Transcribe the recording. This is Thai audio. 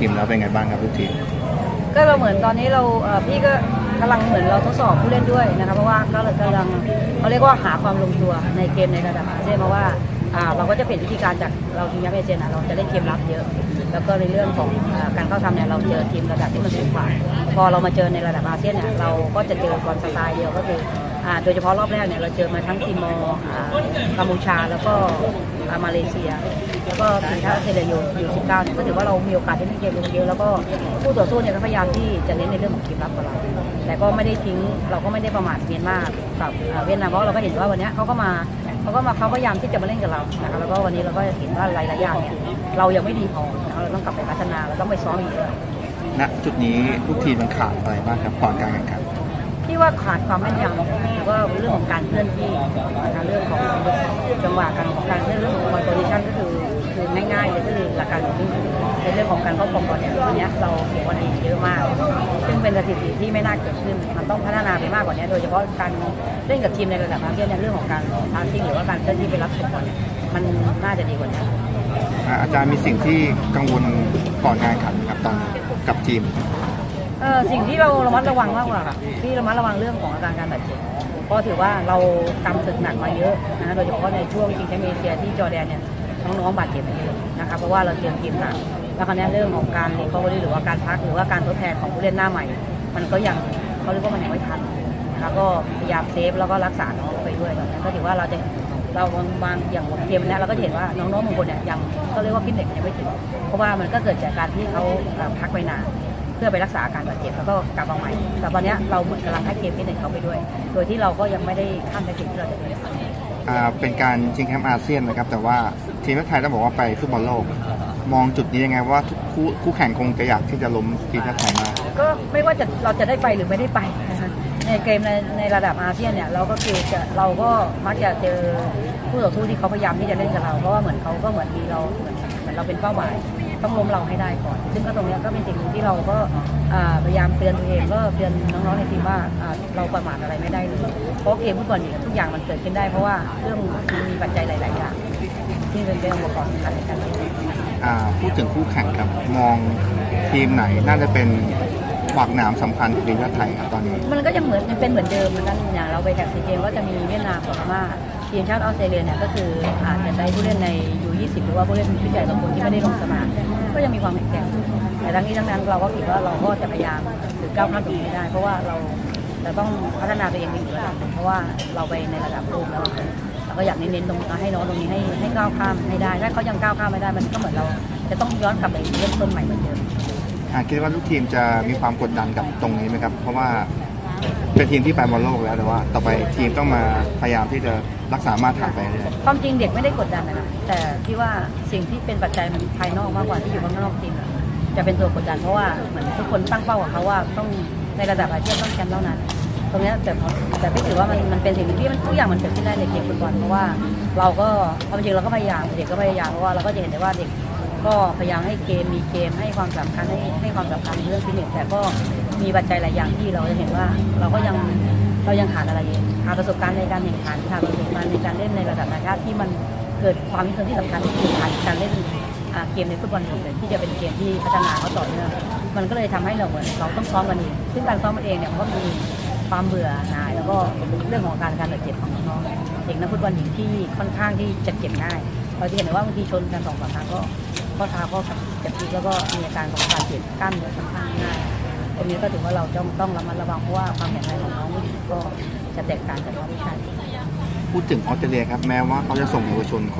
ทีมแล้วเป็นไงบ้างครับลูกทีม ก็เราเหมือนตอนนี้เราเอ่อพี่ก็กำลังเหมือนเราทดสอบผู้เล่นด้วยนะครับเพราะว่าก็เลยกำลังเขาเรียกว่าหาความลงตัวในเกมในระดับอาเซียนเพราะว่าอ่าเราก็จะเปลี่ยนวิธีการจากเราทีมยักษ์เอเชียนะเราจะเล่นเกมรับเยอะ แล้วก็ในเรื่องของอ่าการเข้าทำเนี่ยเราเจอทีมระดับที่มันสูงกว่า พอเรามาเจอในระดับอาเซียนเนี่ยเราก็จะเจอบอลสไตล์เดียวก็คือ โดยเฉพาะรอบแรกเนี่ยเราเจอมาทั้งทีมอร์กัมพูชาแล้วก็อ่ามาเลเซีย แล้วก็ทีมชาติเตรเลียอยู่อยู่19เนี่ยก็ถือว่าเรามีโอกาสที่เล่นเกมลงเยอะแล้วก็ผู้ต่อสู้เนี่ยก็พยายามที่จะเน้นในเรื่องของเกมรับกับเรา แต่ก็ไม่ได้ทิ้งเราก็ไม่ได้ประมาทเมียนมากับอ่าเวียดนามเพราะเราก็เห็นว่าวันนี้เขาก็มาเขาก็มาเขาพยายามที่จะมาเล่นกับเรานะคะแล้วก็วันนี้เราก็เห็นว่าหลายๆอย่างเนี่ยเรายังไม่ดีพอนะคะเราต้องกลับไปพัฒนาเราต้องไปซ้อมอีกเยอะณจุดนี้ลูกทีมมันขาดอะไรบ้างครับก่อนการแข่งขัน ที่ว่าขาดความแม่นยำแล้วก็เรื่องของการเคลื่อนที่นะคะเรื่องของจังหวะการของการเลื่อนเรื่องของบอลติชันก็คือคือง่ายๆเลยก็คือหลักการของวิ่งในเรื่องของการครอบครองบอลเนี่ยวันเนี้ยเราเสียบอลเองเยอะมาก ซึ่งเป็นสถิติที่ไม่น่าเกิดขึ้นมันต้องพัฒนาไปมากกว่านี้ โดยเฉพาะการเล่นกับทีมในระดับอาเซียนในเรื่องของการพาสซิ่งหรือว่าการเคลื่อนที่ไปรับส่งบอลเนี่ยมันน่าจะดีกว่านี้อาจารย์มีสิ่งที่กังวลก่อนการแข่งขันครับตอนกับทีม เออสิ่งที่เราระมัดระวังมากกว่าที่ระมัดระวังเรื่องของอาการการบาดเจ็บเพราะถือว่าเรากำศึกหนักมาเยอะนะโดยเฉพาะในช่วงชิงแชมป์เอเชียที่จอร์แดนเนี่ยน้องๆบาดเจ็บเยอะนะคะเพราะว่าเราเตรียมทีมหนักแล้วคราวนี้เรื่องของการรีคอเวอรี่หรือว่าการพักหรือว่าการทดแทนของผู้เล่นหน้าใหม่ มันก็ยังเขาเรียกว่ามันยังไม่ทันนะคะก็พยายามเซฟแล้วก็รักษาน้องไปด้วยนนั้นก็ถือว่าเราจะเราบางอย่างเกมเนี้ยเราก็เห็นว่าน้องๆบางคนเนี่ยยังก็เรียกว่าฟิตเนสยังไม่ถึงเพราะว่ามันก็เกิดจากการที่เขาพักไปนาน พื่อไปรักษาอาการบาดเจ็บแล้วก็กลับมาใหม่ แต่ตอนเนี้ยเราเหมือนกำลังให้เกมฟิตเนสเขาไปด้วย โดยที่เราก็ยังไม่ได้ข้ามไปถึงที่เราจะเป็นอ่าเป็นการชิงแชมป์อาเซียนนะครับ แต่ว่าทีมชาติไทยต้องบอกว่าไปฟุตบอลโลก มองจุดนี้ยังไงว่าทุกคู่คู่แข่งคงจะอยากที่จะล้มทีมชาติไทยมากก็ไม่ว่าจะเราจะได้ไปหรือไม่ได้ไปนะคะในเกมในในระดับอาเซียนเนี่ยเราก็คือจะเราก็มักจะเจอผู้ต่อสู้ที่เขาพยายามที่จะเล่นกับเราเพราะว่าเหมือนเขาก็เหมือนมีเราเหมือนเหมือนเราเป็นเป้าหมาย ต้องล้มเราให้ได้ก่อน ซึ่งก็ตรงเนี้ยก็เป็นสิ่งหนึ่งที่เราก็อ่าพยายามเตือนตัวเองก็เตือนน้องๆในทีมว่าอ่าเราประมาทอะไรไม่ได้เลยเพราะเกมฟุตบอลเนี่ยทุกอย่างมันเกิดขึ้นได้เพราะว่าเรื่องมันมีปัจจัยหลาย ๆ อย่างที่เป็นเรื่องประกอบสำคัญในการเล่นอ่าพูดถึงคู่แข่งครับมองทีมไหนน่าจะเป็นขวากหนามสำคัญของทีมชาติไทยครับตอนนี้ มันก็ยังเหมือนยังเป็นเหมือนเดิมเหมือนกันอย่างเราไปแข่งซีเกมก็จะมีเวียดนามกับพม่า ทีมชาติออสเตรเลียเนี่ยก็คืออาจจะใช้ผู้เล่นในยู20หรือว่าผู้เล่นชุดใหญ่บางคนที่ไม่ได้ลงสนามก็ยังมีความแข็งแกร่งแต่ทั้งนี้ทั้งนั้นเราก็คิดว่าเราก็จะพยายามถือก้าวข้ามตรงนี้ได้ เพราะว่าเราจะต้องพัฒนาตัวเองไปอีกระดับหนึ่งเพราะว่าเราไปในระดับโลกแล้วเราก็อยากเน้นๆตรงให้น้องตรงนี้ให้ให้ก้าวข้ามให้ได้ถ้าเขายังก้าวข้ามไม่ได้มันก็เหมือนเรา จะต้องย้อนกลับไปเริ่มต้นใหม่เหมือนเดิมคิดว่าลูกทีมจะมีความกดดันกับตรงนี้ไหมครับ เพราะว่าเป็นทีมที่ไปบอลโลกแล้วแต่ว่า ต่อไปทีมต้องมาพยายามที่จะ รักษามาตรฐานไปเรื่อยความจริงเด็กไม่ได้กดดันนะแต่ที่ว่าสิ่งที่เป็นปัจจัยมันภายนอกมากกว่าที่อยู่ข้างนอกทีมอะจะเป็นตัวกดดันเพราะว่าเหมือนทุกคนตั้งเป้ากับเขาว่าต้องในระดับอาเซียนต้องแชมป์เท่านั้น ตรงเนี้ยแต่แต่พี่ถือว่ามันมันเป็นสิ่งที่มันทุกอย่างมันเกิดขึ้นได้ในเกมฟุตบอลเพราะว่าเราก็ความจริงเราก็พยายามเด็กก็พยายามเพราะว่าเราก็จะเห็นได้ว่าเด็กก็พยายามให้เกมมีเกมให้ความสำคัญให้ให้ความสำคัญเรื่องฟิตเนสแต่ก็มีปัจจัยหลายอย่างที่เราจะเห็นว่าเราก็ยัง เรายังขาดอะไรอยู่ขาดประสบการณ์ในการแข่งขันขาดประสบการณ์ในการเล่นในระดับนานาชาติที่มันเกิดความมิตรที่สำคัญคือขาดการเล่นเกมในฟุตบอลลีกเลยที่จะเป็นเกมที่พัฒนาเขาต่อเนื่องมันก็เลยทำให้เราเหมือนเราต้องซ้อมกันเองซึ่งการซ้อมกันเองเนี่ยมันก็มีความเบื่อหน่าย แล้วก็เรื่องของการการบาดเจ็บของน้องๆเด็กนักฟุตบอลหญิงที่ค่อนข้างที่จะเจ็บง่ายเราจะเห็นได้ว่าบางทีชนกันสองสามครั้งก็ข้อเท้าก็เจ็บแล้วก็มีอาการของการเจ็บกล้ามเนื้อค่อนข้างง่าย รงนี้ก็ถือว่าเราต้องต้องระมัดระวังเพราะว่าความแข็งแรงของน้องผู้หญิงก็จะแตกต่างจากน้องผู้ชาย พูดถึงออสเตรเลียครับแม้ว่าเขาจะส่งเยาวชนคน